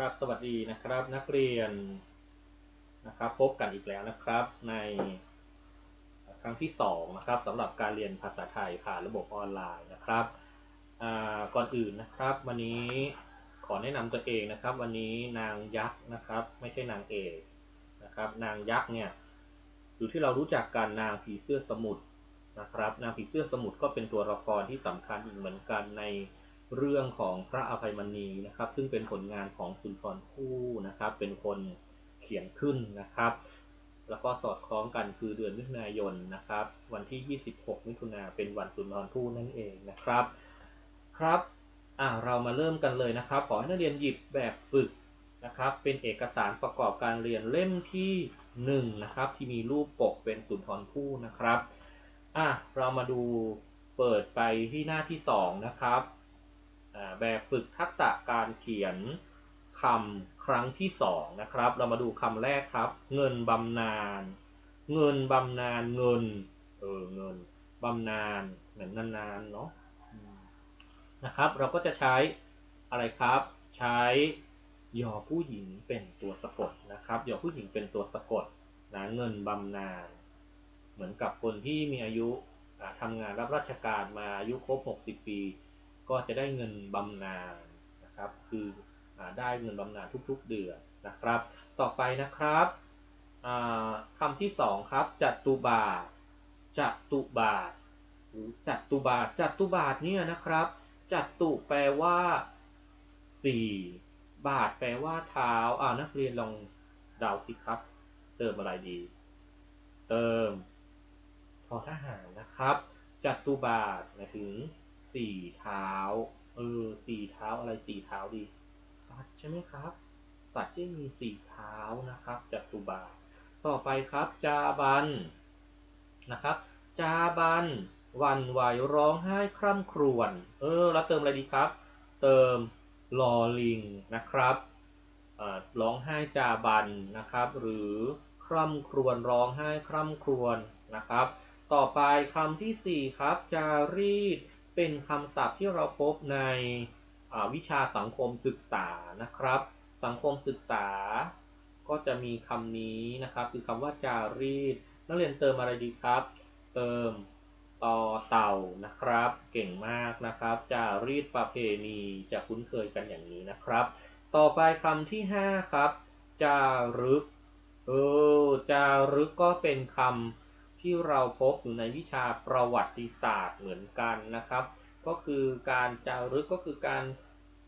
ครับ สวัสดีนะครับ นักเรียนนะครับ พบกันอีกแล้วนะครับ ในครั้งที่2นะครับสำหรับการเรียนภาษาไทยผ่านระบบออนไลน์นะครับก่อนอื่นนะครับ วันนี้ขอแนะนำตัวเองนะครับ วันนี้นางยักษ์นะครับ ไม่ใช่นางเอกนะครับ นางยักษ์เนี่ยอยู่ที่เรารู้จักกันนางผีเสื้อสมุทรนะครับ นางผีเสื้อสมุทรก็เป็นตัวละครที่สำคัญอีกเหมือนกันใน เรื่องของพระอภัยมณีนะครับ ซึ่งเป็นผลงานของสุนทรภู่นะครับ เป็นคนเขียนขึ้นนะครับ แล้วก็สอดคล้องกันคือเดือนมิถุนายนนะครับ วันที่ 26 มิถุนาเป็นวันสุนทรภู่นั่นเองนะครับครับอ่าเรามาเริ่มกันเลยนะครับ ขอให้นักเรียนหยิบแบบฝึกนะครับ เป็นเอกสารประกอบการเรียนเล่มที่1นะครับที่มีรูปปกเป็นสุนทรภู่นะครับอะเรามาดูเปิดไปที่หน้าที่ 2 นะครับ แบบฝึกทักษะการเขียนคำครั้งที่สองนะครับ เรามาดูคำแรกครับ เงินบำนาญเงินบำนาญเงินเออเงินบำนาญเหมือนนานๆเนาะนะครับ เราก็จะใช้อะไรครับ ใช้ยอผู้หญิงเป็นตัวสะกดนะครับยอผู้หญิงเป็นตัวสะกดนะเงินบำนาญเหมือนกับคนที่มีอายุทำงานรับราชการมาอายุครบ 60 ปี ก็จะได้เงินบำนาญนะครับ คืออได้เงินบำนาญทุกๆเดือนนะครับ ต่อไปนะครับคำที่สองครับจัตุบาทจัตุบาทหรือจัตุบาทจัตุบาทเนี่ยนะครับจัตุแปลว่าสี่บาทแปลว่าเท้าอ่านักเรียนลองเดาสิครับ เติมอะไรดี เติมทอทหารนะครับจัตุบาทหมายถึง สี่เท้า เออสี่เท้าอะไรสี่เท้าดี สัตว์ใช่ไหมครับ สัตว์ที่มีสี่เท้านะครับจัตุบาทต่อไปครับจาบันนะครับ จาบันวันไหวร้องไห้คร่ำครวญเออแล้วเติมอะไรดีครับ เติมลอลิงนะครับร้องไห้จาบันนะครับ หรือคร่ำครวญร้องไห้คร่ำครวญนะครับ ต่อไปคำที่ 4 ครับ จารีต เป็นคำศัพท์ที่เราพบในวิชาสังคมศึกษานะครับ สังคมศึกษาก็จะมีคำนี้นะครับ คือคำว่าจารีตนักเรียนเติมอะไรดีครับ เติมต่อเต่านะครับ เก่งมากนะครับ จารีตประเพณีจะคุ้นเคยกันอย่างนี้นะครับ ต่อไปคำที่ 5 ครับ จารึกเออจารึกก็เป็นคำ ที่เราพบอยู่ในวิชาประวัติศาสตร์เหมือนกันนะครับ ก็คือการจารึกก็คือการ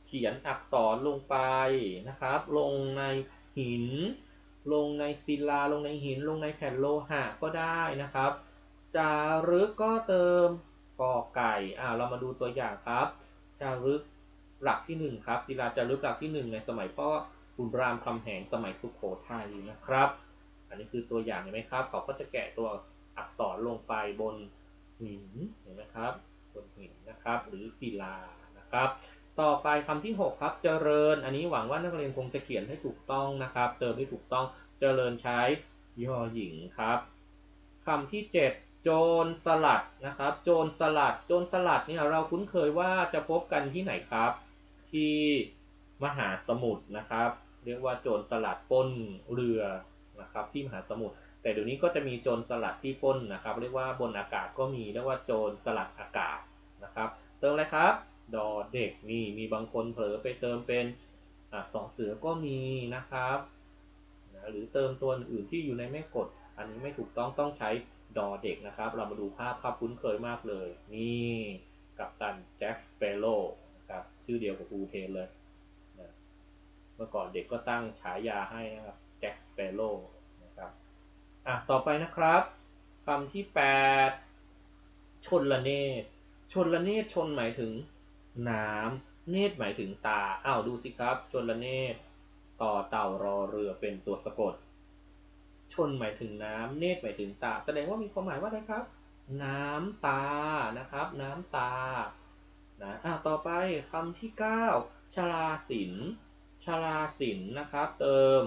เขียนอักษรลงไปนะครับ ลงในหิน ลงในศิลา ลงในหิน ลงในแผ่นโลหะก็ได้นะครับ จารึกก็เติมกอไก่อ่าเรามาดูตัวอย่างครับ จารึกหลักที่ 1 ครับ ศิลาจารึกหลักที่ 1 ในสมัยพ่อบุญรามคำแหงสมัยสุขโขทัยนะครับ อันนี้คือตัวอย่างเห็นไหมครับ เขาก็จะแกะตัวอักษ อักษรลงไปบนหินเห็นไหมครับบนหินนะครับ หรือศิลานะครับ ต่อไปคำที่ 6 ครับเจริญ อันนี้หวังว่านักเรียนคงจะเขียนให้ถูกต้องนะครับ เติมให้ถูกต้องเจริญใช้ยอหญิงครับคำที่ 7 โจรสลัดนะครับ โจรสลัด โจรสลัดนี่เราคุ้นเคยว่าจะพบกันที่ไหนครับ ที่มหาสมุทรนะครับ เรียกว่าโจรสลัดป้นเรือนะครับ ที่มหาสมุทร แต่เดี๋ยวนี้ก็จะมีโจรสลัดที่ป้นนะครับ เรียกว่าบนอากาศก็มีเรียกว่าโจรสลัดอากาศนะครับ เติมอะไรครับดอเด็กนี่มีบางคนเผลอไปเติมเป็นอสองเสือก็มีนะครับนะหรือเติมตัวอื่นที่อยู่ในแม่กด อันนี้ไม่ถูกต้องต้องใช้ดอเด็กนะครับ เรามาดูภาพภาพคุ้นเคยมากเลย นี่กับตันแจ็คสเปโร่นะครับชื่อเดียวกับปูเทนเลยนะเมื่อก่อนเด็กก็ตั้งฉายาให้นะครับแจ็คสเปโร่ อะต่อไปนะครับคำที่ 8 ชนละเนตร ชนละเนตรชนหมายถึงน้ำเนตรหมายถึงตาอ้าวดูสิครับ ชนละเนตร ต่อเต่ารอเรือเป็นตัวสะกด ชนหมายถึงน้ำเนตรหมายถึงตา แสดงว่ามีความหมายว่าอะไรครับ น้ำตานะครับ น้ำตานะอะต่อไปคำที่ 9 ชลาสินชลาสินนะครับ เติม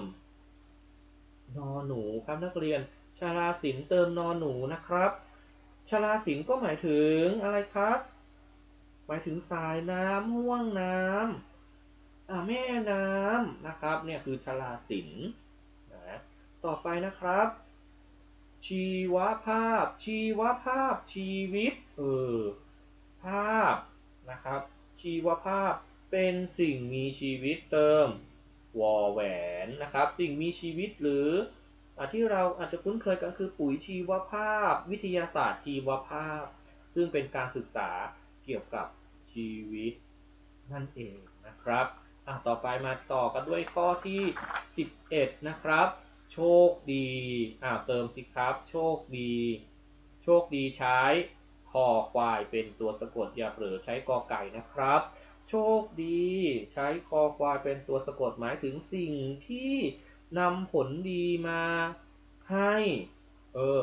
นอหนูครับนักเรียน ชาลาสินเติมนอหนูนะครับ ชาลาสินก็หมายถึงอะไรครับ หมายถึงสายน้ำห่วงน้ำอ่าแม่น้ำนะครับเนี่ยคือชลาสินนะต่อไปนะครับ ชีวภาพ ชีวภาพชีวิตเออภาพนะครับ ชีวภาพเป็นสิ่งมีชีวิตเติม วอแหวนนะครับ สิ่งมีชีวิตหรืออที่เราอาจจะคุ้นเคยกันคือปุ๋ยชีวภาพ วิทยาศาสตร์ชีวภาพ ซึ่งเป็นการศึกษาเกี่ยวกับชีวิตนั่นเองนะครับอะต่อไปมาต่อกันด้วยข้อที่ 11 นะครับ โชคดีอ่าเติมสิครับ โชคดี โชคดีใช้คอควายเป็นตัวสะกดอย่าเผลอใช้กอไก่นะครับ โชคดี ใช้คอควายเป็นตัวสะกดหมายถึงสิ่งที่นำผลดีมาให้ เออ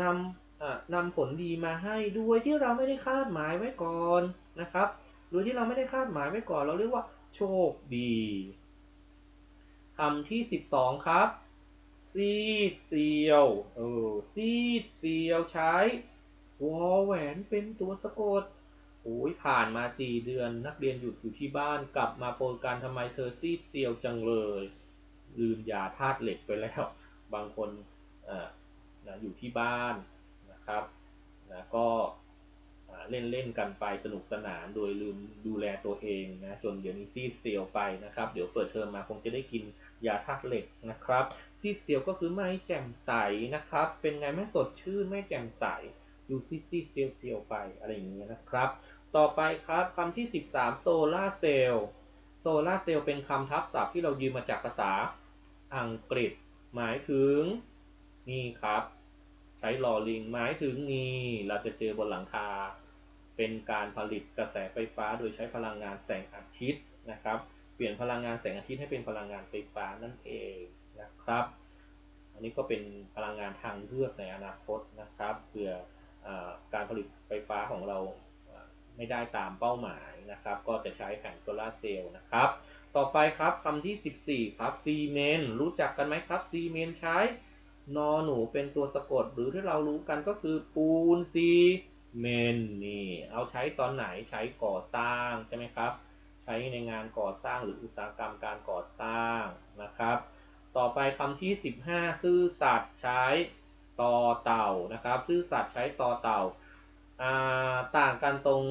นำอ่านำผลดีมาให้ด้วยที่เราไม่ได้คาดหมายไว้ก่อนนะครับโดยที่เราไม่ได้คาดหมายไว้ก่อน เราเรียกว่า โชคดีคำที่ 12 ครับ ซีดเซียว เออ ซีดเซียวใช้วอแหวนเป็นตัวสะกด โอ้ยผ่านมา4เดือนนักเรียนหยุดอยู่ที่บ้านกลับมาโปรการทำไมเธอซีดเซียวจังเลย ลืมยาธาตุเหล็กไปแล้ว บางคนอ่านะอยู่ที่บ้านนะครับนะก็เล่นเล่นกันไปสนุกสนานโดยลืมดูแลตัวเองนะจนเดี๋ยวนี้ซีดเซียวไปนะครับ เดี๋ยวเปิดเทอมมาคงจะได้กินยาธาตุเหล็กนะครับซีดเซียวก็คือไม่แจ่มใสนะครับ เป็นไงไม่สดชื่นไม่แจ่มใสดูซีดซีดเซียวเซียวไปอะไรอย่างเงี้ยนะครับ ต่อไปครับคำที่ 13 โซลาเซลล์โซลาเซลล์เป็นคำทับศัพท์ที่เรายืมมาจากภาษาอังกฤษ หมายถึง นี่ครับ ใช้ลอลิงหมายถึงนี่ เราจะเจอบนหลังคา เป็นการผลิตกระแสไฟฟ้าโดยใช้พลังงานแสงอาทิตย์นะครับ เปลี่ยนพลังงานแสงอาทิตย์ให้เป็นพลังงานไฟฟ้านั่นเองนะครับ อันนี้ก็เป็นพลังงานทางเลือกในอนาคตนะครับเพื่ออการผลิตไฟฟ้าของเรา ไม่ได้ตามเป้าหมายนะครับ ก็จะใช้แผงโซลาร์เซลล์นะครับ ต่อไปครับคำที่ 14 ครับซีเมนต์รู้จักกันไหมครับซีเมนต์ใช้นอหนูเป็นตัวสะกด หรือที่เรารู้กันก็คือปูนซีเมนต์นี่เอาใช้ตอนไหนใช้ก่อสร้างใช่ไหมครับ ใช้ในงานก่อสร้างหรืออุตสาหกรรมการก่อสร้างนะครับ ต่อไปคำที่ 15 ซื่อสัตย์ใช้ต่อเต่านะครับ ซื่อสัตย์ใช้ต่อเต่า ต่างกันตรง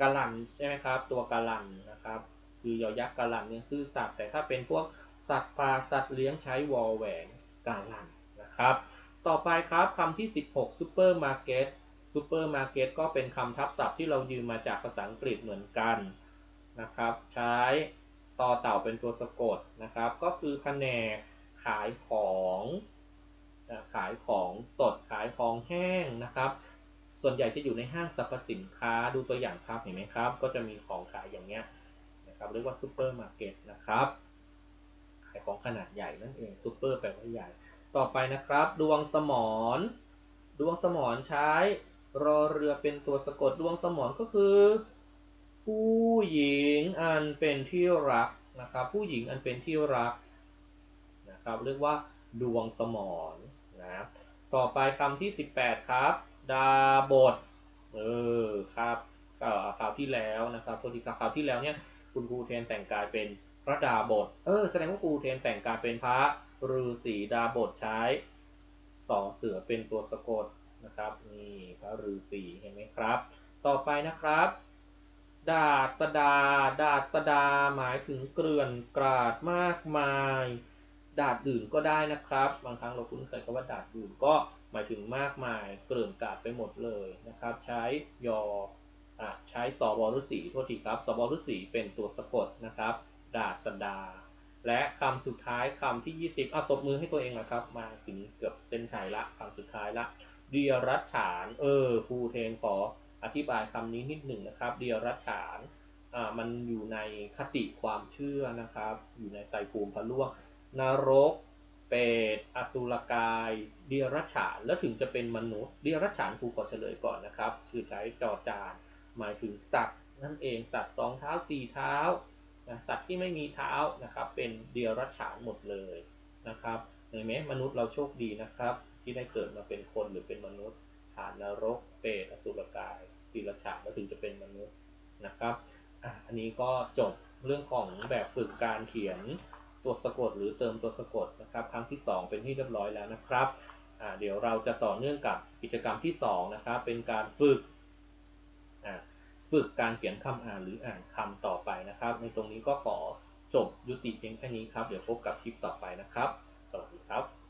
กะหลันใช่ไหมครับ ตัวกะหลันนะครับ คือยอยักษ์กะหลันเนี่ยซื่อสัตย์แต่ถ้าเป็นพวกสัตว์ป่าสัตว์เลี้ยงใช้วอลแหวนกะหลันนะครับ ต่อไปครับคำที่ 16ซูเปอร์มาร์เก็ตซูเปอร์มาร์เก็ตก็เป็นคำทับศัพท์ที่เรายืมมาจากภาษาอังกฤษเหมือนกันนะครับ ใช้ต่อเต่าเป็นตัวสะกดนะครับ ก็คือแผนกขายของขายของสดขายของแห้งนะครับ ส่วนใหญ่จะอยู่ในห้างสรรพสินค้าดูตัวอย่างครับเห็นไหมครับ ก็จะมีของขายอย่างเงี้ยนะครับเรียกว่าซูเปอร์มาร์เก็ตนะครับขายของขนาดใหญ่นั่นเองซูเปอร์แปลว่าใหญ่ ต่อไปนะครับ ดวงสมอนดวงสมอนใช้รอเรือเป็นตัวสะกดดวงสมอนก็คือ ผู้หญิงอันเป็นที่รักนะครับ ผู้หญิงอันเป็นที่รักนะครับ เรียกว่าดวงสมอนนะต่อไปคำที่ 18 ครับ ดาบทเออครับก็คราวที่แล้วนะครับโทษทีคราวที่แล้วเนี่ยคุณครูเทนแต่งกายเป็นพระดาบทเออแสดงว่าครูเทนแต่งกายเป็นพระฤาษีดาบทใช้สองเสือเป็นตัวสะกดนะครับนี่พระฤาษีเห็นไหมครับ ต่อไปนะครับ ดาสดา ดาสดาหมายถึงเกลื่อนกราดมากมาย ดาษดื่นก็ได้นะครับ บางครั้งเราคุ้นเคยกับว่าดาษดื่นก็หมายถึงมากมายเกลื่อนกาดไปหมดเลยนะครับ ใช้ยออใช้สอบอรุสีโทษทีครับสอบอรุสีเป็นตัวสะกดนะครับ ดาษสดา และคำสุดท้ายคำที่ 20อะตบมือให้ตัวเองนะครับ มาถึงเกือบเส้นชัยละคำสุดท้ายละเดียรัชฉานเออครูเทนขออธิบายคำนี้นิดหนึ่งนะครับเดียรัชฉานอ่ามันอยู่ในคติความเชื่อนะครับ อยู่ในไตรภูมิพระล่วง นรก เปรตอสุรกายเดรัชฉานแล้วถึงจะเป็นมนุษย์เดรัชฉานครูขอเฉลยก่อนนะครับคือใช้จอจาน หมายถึงสัตว์นั่นเองสัตว์สองเท้าสี่เท้านะสัตว์ที่ไม่มีเท้านะครับ เป็นเดรัชฉานหมดเลยนะครับเห็นไหมมนุษย์เราโชคดีนะครับ ที่ได้เกิดมาเป็นคนหรือเป็นมนุษย์ผ่านนรก เปรตอสุรกายปีละฉานแล้วถึงจะเป็นมนุษย์นะครับอันนี้ก็จบเรื่องของแบบฝึกการเขียน ตัวสะกดหรือเติมตัวสะกดนะครับครั้งที่ 2 เป็นที่เรียบร้อยแล้วนะครับเดี๋ยวเราจะต่อเนื่องกับกิจกรรมที่2นะครับเป็นการฝึกฝึกการเขียนคำอ่านหรืออ่านคำต่อไปนะครับ ในตรงนี้ก็ขอจบยุติเพียงแค่นี้ครับ เดี๋ยวพบกับคลิปต่อไปนะครับ สวัสดีครับ